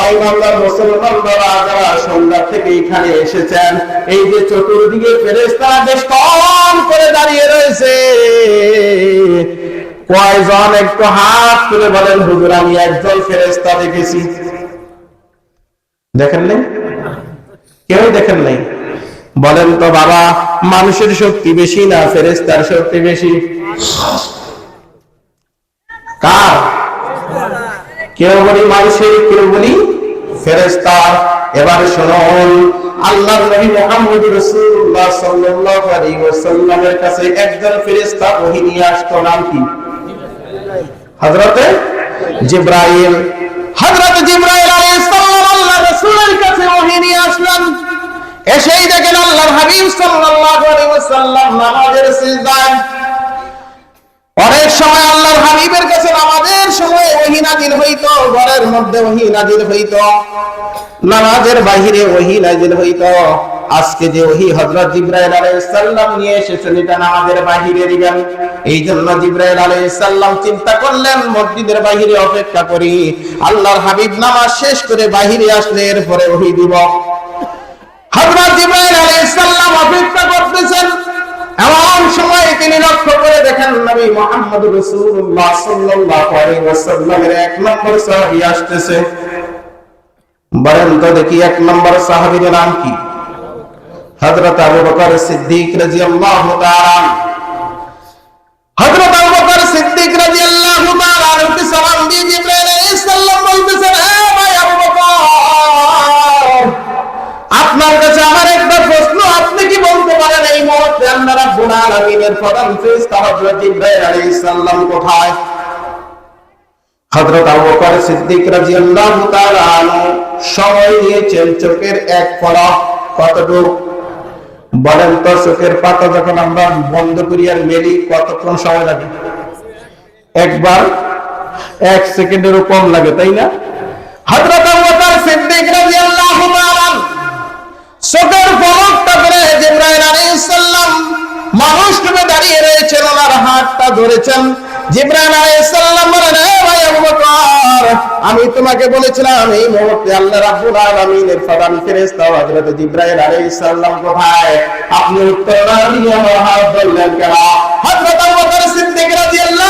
ওই বাংলার মুসলমান যারা সন্ধ্যা থেকে এখানে এসেছেন, এই যে চতুর্দিকে বেশ করে দাঁড়িয়ে রয়েছে। কয়জন একটু হাত তুলে বলেন, হুজুর, আমি একজন ফেরেস্তা দেখেছি। দেখেন নাই? কেউ দেখেন নাই? বলেন তো বাবা, মানুষের শক্তি বেশি না ফেরেস্তার শক্তি বেশি কার কেউ বলি মানুষের কেউ বলি ফেরেস্তার এবার শুনুন আল্লাহ নবী রাসূলুল্লাহ সাল্লাল্লাহু আলাইহি ওয়াসাল্লামের কাছে একজন নিয়ে আসতো, নাম কি? হযরতে হযরত আলাইহিস সালাম রাসূলের কাছে নিয়ে আসলেন। এসেই দেখেন আল্লাহর হাবিব সাল্লাল্লাহু আলাইহি ওয়াসাল্লাম নামাজের সিজদায়। অনেক সময় আল্লাহর হাবিবের কাছে হইতো, ঘরের মধ্যে ওহি হইতো, নামাজের বাহিরে ওহি হইতো। আজকে যে ওহি হযরত জিবরাইল নিয়ে এসেছেন, এটা নামাজের বাহিরে দিবেন। এই জন্য জিবরাইল চিন্তা করলেন, মসজিদের বাহিরে অপেক্ষা করি, আল্লাহর হাবিব নামাজ শেষ করে বাহিরে আসলে এরপরে ওহি দিব। হযরত জিবরাইল আলাইহিস সালাম অপেক্ষা করতেছেন এমন সময় তিনি লক্ষ্য করে দেখেন নবী মুহাম্মদ রাসূলুল্লাহ সাল্লাল্লাহু আলাইহি ওয়াসাল্লামের এক নম্বর সাহাবী আসতেছে। বলেন তো দেখি এক নম্বর সাহাবীর নাম কি? হযরত আবু বকর সিদ্দিক রাদিয়াল্লাহু তাআলা রাব্বুল আলামিনের প্রধান ফেরেশতা হযরত আলাইহিস সালাম কোথায়? হযরত আবু বকর সিদ্দিক রাদিয়াল্লাহু তাআলা সময় চোখের এক পলক কতটুকু? বলেন তো, চোখের পাতা যখন আমরা বন্ধ করি আর মেলি, কতক্ষণ সময় লাগে? একবার এক সেকেন্ডেরও কম লাগে, তাই না? বকর সিদ্দিক রাদিয়াল্লাহু তাআলা চোখের মানুষ রূপে দাঁড়িয়ে রয়েছেন ওনার হাতটা ধরেছেন। আমি তোমাকে বলেছিলাম, এই মুহূর্তে আল্লাহ রাব্বুল আলামিনের প্রধান ফেরেশতা হযরত জিব্রাইল আলাইহিস সালাম কোথায়? আপনি উত্তর আমার হাত ধরলেন কেন? হযরত রাদিয়াল্লাহু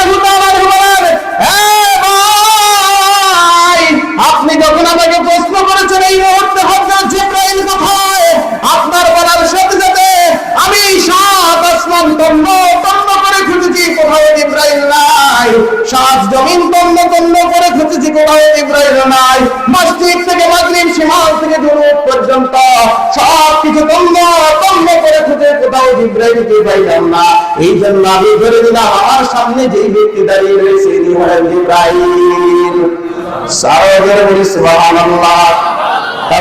সাত জমিন তন্ন তন্ন করে খুঁজেছি কোথাও ইব্রাহিম নাই মসজিদ থেকে মাগরিব সীমাল থেকে দুরুদ পর্যন্ত। সব কিছু তন্ন তন্ন করে খুঁজে কোথাও ইব্রাহিমকে পাইলাম না। এই জন্য আমি ধরে দিলাম আমার সামনে যেই ব্যক্তি দাঁড়িয়ে রয়েছে ইনি হলেন ইব্রাহিম। সারোগের বলি, সুবহানাল্লাহ।